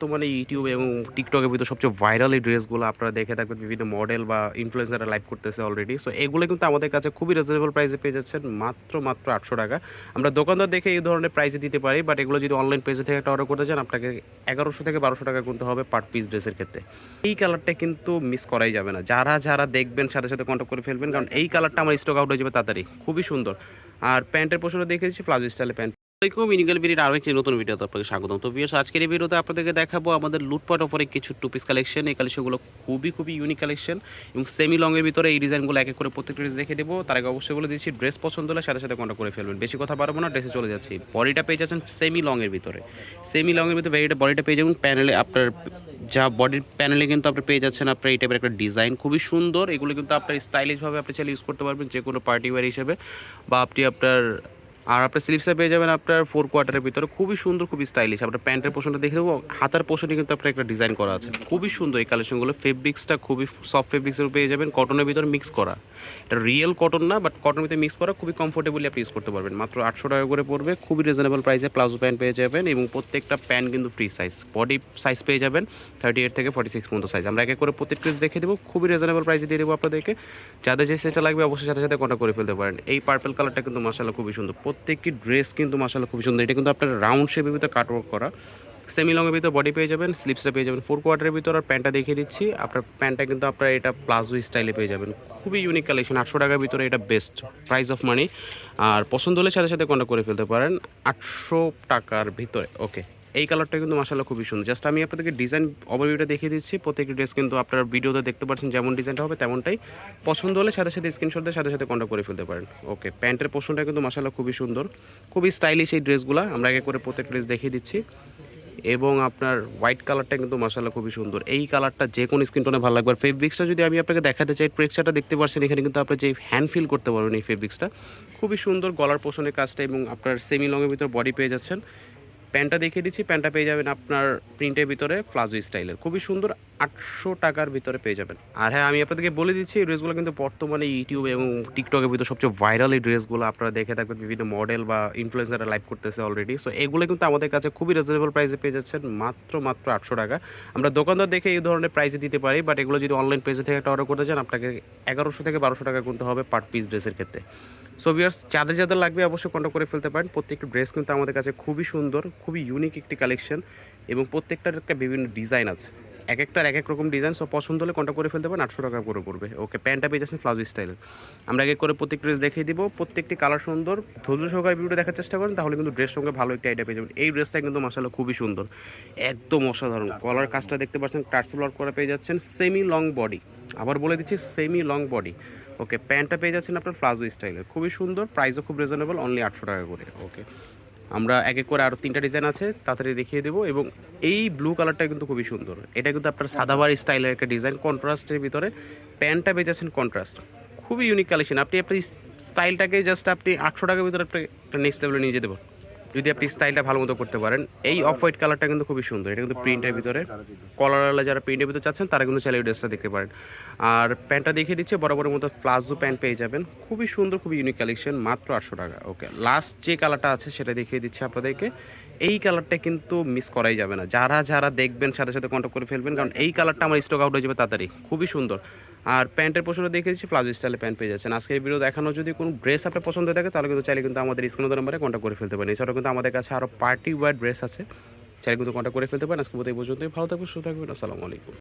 বর্তমানে ইউটিউব এবং টিকটকের ভিতরে সবচেয়ে ভাইরাল এই ড্রেসগুলো আপনারা দেখে থাকবেন, বিভিন্ন মডেল বা ইনফ্লুয়েন্সাররা লাইভ করতেছে অলরেডি সো এগুলো কিন্তু আমাদের কাছে খুবই রিজনেবল প্রাইসে পেয়ে যাচ্ছেন, মাত্র মাত্র আটশো টাকা। আমরা দোকানদার দেখে এই ধরনের প্রাইসে দিতে পারি বাট এগুলো যদি অনলাইন পেজে থেকে একটা অর্ডার করতে চান, আপনাকে এগারোশো থেকে বারোশো টাকা গুনতে হবে পার পিস ড্রেসের ক্ষেত্রে। এই কালারটা কিন্তু মিস করাই যাবে না। যারা যারা দেখবেন, সাথে সাথে কন্ট্যাক্ট করে ফেলবেন, কারণ এই কালারটা আমার স্টক আউট হয়ে যাবে তাড়াতাড়ি। খুবই সুন্দর। আর প্যান্টের পোশনটা দেখে দিচ্ছি প্লাজো স্টাইলে প্যান্ট আসসালামাইকুম মিনিগাল বিরির আরও একটি নতুন ভিডিওতে আপনাকে স্বাগতম। তো ভিউয়ার্স আজকের এই ভিডিওতে আপনাদেরকে দেখাবো আমাদের লুটপাট অফারে কিছু টু পিস কালেকশন এই কালেকশনগুলো খুবই খুবই ইউনিক কালেকশন এবং সেমি লংয়ের ভিতরে এই ডিজাইনগুলো এক এক করে প্রত্যেকটা ড্রেস দেখে দেবো। তার আগে অবশ্যই বলে দিচ্ছি ড্রেস পছন্দ হলে সাথে সাথে কন্ট্যাক্ট করে ফেলবেন। বেশি কথা পারব না ড্রেসে চলে যাচ্ছি। বডিটা পেয়ে যাচ্ছেন সেমি লংয়ের ভিতরে। সেমি লংয়ের ভিতরে বডিটা বডিটা পেয়ে যাবেন প্যানেলে আপনার যা বডির প্যানেলে কিন্তু আপনি পেয়ে যাচ্ছেন আপনার এই টাইপের একটা ডিজাইন খুবই সুন্দর। এগুলো কিন্তু আপনার স্টাইলিশভাবে আপনি চাইলে ইউজ করতে পারবেন যে কোনো পার্টি ওয়্যার হিসেবে বা আপনি আপনার আর আপনার স্লিপসে পেয়ে যাবেন আপনার ফোর কোয়ার্টারের ভিতরে। খুবই সুন্দর, খুবই স্টাইলিশ আপনার প্যান্টের পোশনটা দেখে দেবো হাতার পোশনে কিন্তু আপনার একটা ডিজাইন করা আছে। খুবই সুন্দর এই কালেকশনগুলো ফেব্রিক্সটা খুবই সফট ফেব্রিক্সের পেয়ে যাবেন। কটনের ভিতরে মিক্স করা। এটা রিয়েল কটন না বাট কটনের ভিতরে মিক্স করা। খুবই কমফোর্টেবলি আপনি ইউজ করতে পারবেন। মাত্র আটশো টাকা করে পড়বে। খুবই রিজনেবল প্রাইসে প্লাজো প্যান্ট পেয়ে যাবেন এবং প্রত্যেকটা প্যান্ট কিন্তু ফ্রি সাইজ বডি সাইজ পেয়ে যাবেন থার্টি এইট থেকে ফর্টি সিক্স পর্যন্ত সাইজ আমরা এক করে প্রত্যেক পিস দেখে দেবো। খুবই রিজনেবল প্রাইসে দিয়ে দেবো আপনাদেরকে। যাদের যে সেটা লাগবে, অবশ্যই সাথে সাথে কন্ট্যাক্ট করে ফেলতে পারেন। এই পার্পল কালারটা কিন্তু মাসাল্লাহ খুবই সুন্দর। প্রত্যেকটি ড্রেস কিন্তু মাসাল্লাহ খুবই সুন্দর। এটা কিন্তু আপনার রাউন্ড শেপের ভিতরে কাটওয়ার্ক করা। সেমি লংয়ের ভিতরে বডি পেয়ে যাবেন স্লিপসটা পেয়ে যাবেন। ফোর কোয়ার্টারের ভিতরে আর প্যান্টটা দেখিয়ে দিচ্ছি। আপনার প্যান্টটা কিন্তু আপনার এটা প্লাজো স্টাইলে পেয়ে যাবেন। খুবই ইউনিক কালেকশন আটশো টাকার ভিতরে এটা বেস্ট প্রাইস অফ মানি আর পছন্দ হলে সাথে সাথে কন্ট্যাক্ট করে ফেলতে পারেন। আটশো টাকার ভিতরে। ওকে এই কালারটা কিন্তু মাসাল্লাহ খুবই সুন্দর। জাস্ট আমি আপনাদেরকে ডিজাইন ওভারভিউটা দেখিয়ে দিচ্ছি। প্রত্যেকটি ড্রেস কিন্তু আপনার ভিডিওতে দেখতে পাচ্ছেন, যেমন ডিজাইনটা হবে তেমনটাই। পছন্দ হলে সাথে সাথে স্ক্রিনশট দিয়ে সাথে সাথে কন্ট্যাক্ট করে ফেলতে পারেন। ওকে প্যান্টের পোর্শনটা কিন্তু মাসাল্লাহ খুবই সুন্দর। খুবই স্টাইলিশ এই ড্রেসগুলো আমরা আগে করে প্রত্যেক ড্রেস দেখিয়ে দিচ্ছি। এবং আপনার হোয়াইট কালারটা কিন্তু মাসাল্লাহ খুবই সুন্দর। এই কালারটা যে কোনো স্কিন টোনে ভালো লাগবে। আর ফেব্রিক্সটা যদি আমি আপনাকে দেখাতে চাই প্রেক্সারটা দেখতে পাচ্ছেন, এখানে কিন্তু আপনি যে হ্যান্ড ফিল করতে পারবেন এই ফেব্রিক্সটা খুবই সুন্দর গলার পোষণের কাজটা এবং আপনার সেমি লংয়ের ভিতরে বডি পেয়ে যাচ্ছেন। প্যান্টটা দেখিয়ে দিচ্ছি। প্যান্টটা পেয়ে যাবেন আপনার প্রিন্টের ভিতরে প্লাজো স্টাইলের। খুবই সুন্দর আটশো টাকার ভিতরে পেয়ে যাবেন। আর হ্যাঁ আমি আপনাদেরকে বলে দিচ্ছি, এই ড্রেসগুলো কিন্তু বর্তমানে ইউটিউব এবং টিকটকের ভিতরে সবচেয়ে ভাইরাল এই ড্রেসগুলো আপনারা দেখে থাকবেন, বিভিন্ন মডেল বা ইনফ্লুয়েন্সাররা লাইভ করতেছে অলরেডি সো এগুলো কিন্তু আমাদের কাছে খুবই রিজনেবল প্রাইসে পেয়ে যাচ্ছেন, মাত্র মাত্র আটশো টাকা। আমরা দোকানদার দেখে এই ধরনের প্রাইসে দিতে পারি বাট এগুলো যদি অনলাইন পেজে থেকে একটা অর্ডার করতে চান, আপনাকে এগারোশো থেকে বারোশো টাকা গুনতে হবে পার পিস ড্রেসের ক্ষেত্রে। সো ভিয়ার্স যাদের যাদের লাগবে অবশ্যই কন্ট্যাক্ট করে ফেলতে পারেন। প্রত্যেকটা ড্রেস কিন্তু আমাদের কাছে খুবই সুন্দর, খুবই ইউনিক একটি কালেকশন এবং প্রত্যেকটার একটা বিভিন্ন ডিজাইন আছে। এক একটার এক এক রকম ডিজাইন সব পছন্দ হলে কন্ট্যাক্ট করে ফেলতে পারেন, আটশো টাকা করে পড়বে। ওকে প্যান্টটা পেয়ে যাচ্ছেন প্লাজো স্টাইল আমরা এক করে প্রত্যেক ড্রেস দেখিয়ে দিব। প্রত্যেকটি কালার সুন্দর। ধৈর্য সহকারে ভিডিও দেখার চেষ্টা করেন, তাহলে কিন্তু ড্রেস সঙ্গে ভালো একটি আইডিয়া পেয়ে যাবেন। এই ড্রেসটা কিন্তু মাসাল্লাহ খুবই সুন্দর। একদম অসাধারণ। কলার কাজটা দেখতে পাচ্ছেন টার্সি ব্লক করে পেয়ে যাচ্ছেন সেমি লং বডি আবার বলে দিচ্ছি সেমি লং বডি ওকে, প্যান্টটা পেয়ে যাচ্ছেন আপনার প্লাজো স্টাইলের। খুবই সুন্দর, প্রাইসও খুব রিজনেবল অনলি আটশো টাকা করে, ওকে। আমরা এক এক করে আরও তিনটা ডিজাইন আছে, তাড়াতাড়ি দেখিয়ে দেবো, এবং এই ব্লু কালারটা কিন্তু খুবই সুন্দর। এটা কিন্তু আপনার সাদাবার স্টাইলের একটা ডিজাইন কন্ট্রাস্টের ভিতরে প্যান্টটা পেয়ে যাচ্ছেন কন্ট্রাস্ট খুবই ইউনিক কালেকশন আপনি আপনার স্টাইলটাকে জাস্ট আপনি আটশো টাকার ভিতরে একটা নেক্সট লেভেলে নিয়ে যেতে পারেন যদি আপনি স্টাইলটা ভালো মতো করতে পারেন, এই অফ হোয়াইট কালারটা কিন্তু খুবই সুন্দর। এটা কিন্তু প্রিন্টের ভিতরে। কলারওয়ালা যারা প্রিন্টের ভিতরে চাচ্ছেন, তারা কিন্তু চাইলে ড্রেসটা দেখতে পারেন। আর প্যান্টটা দেখিয়ে দিচ্ছে, বরাবরের মতো প্লাজো প্যান্ট পেয়ে যাবেন। খুবই সুন্দর, খুবই ইউনিক কালেকশন মাত্র আটশো টাকা। ওকে লাস্ট যে কালারটা আছে, সেটা দেখিয়ে দিচ্ছে আপনাদেরকে। এই কালারটা কিন্তু মিস করাই যাবে না। যারা যারা দেখবেন, সাথে সাথে কন্ট্যাক্ট করে ফেলবেন, কারণ এই কালারটা আমার স্টক আউট হয়ে যাবে তাড়াতাড়ি। খুবই সুন্দর। আর প্যান্টের পোশনটা দেখে দিচ্ছি প্লাজো স্টাইলে প্যান্ট পেয়ে যাচ্ছেন। আজকের ভিডিও দেখানো যদি কোনো ড্রেস আপনার পছন্দ থাকে, তাহলে কিন্তু চাইলে কিন্তু আমাদের স্ক্রিন নাম্বারে কন্ট্যাক্ট করে ফেলতে পারেন। এছাড়াও কিন্তু আমাদের কাছে আরও পার্টি ওয়ার ড্রেস আছে, চাইলে কিন্তু কন্ট্যাক্ট করে ফেলতে পারেন। আজকে এই পর্যন্তই। ভালো থাকবেন, সুস্থ থাকবেন। আসসালামু আলাইকুম।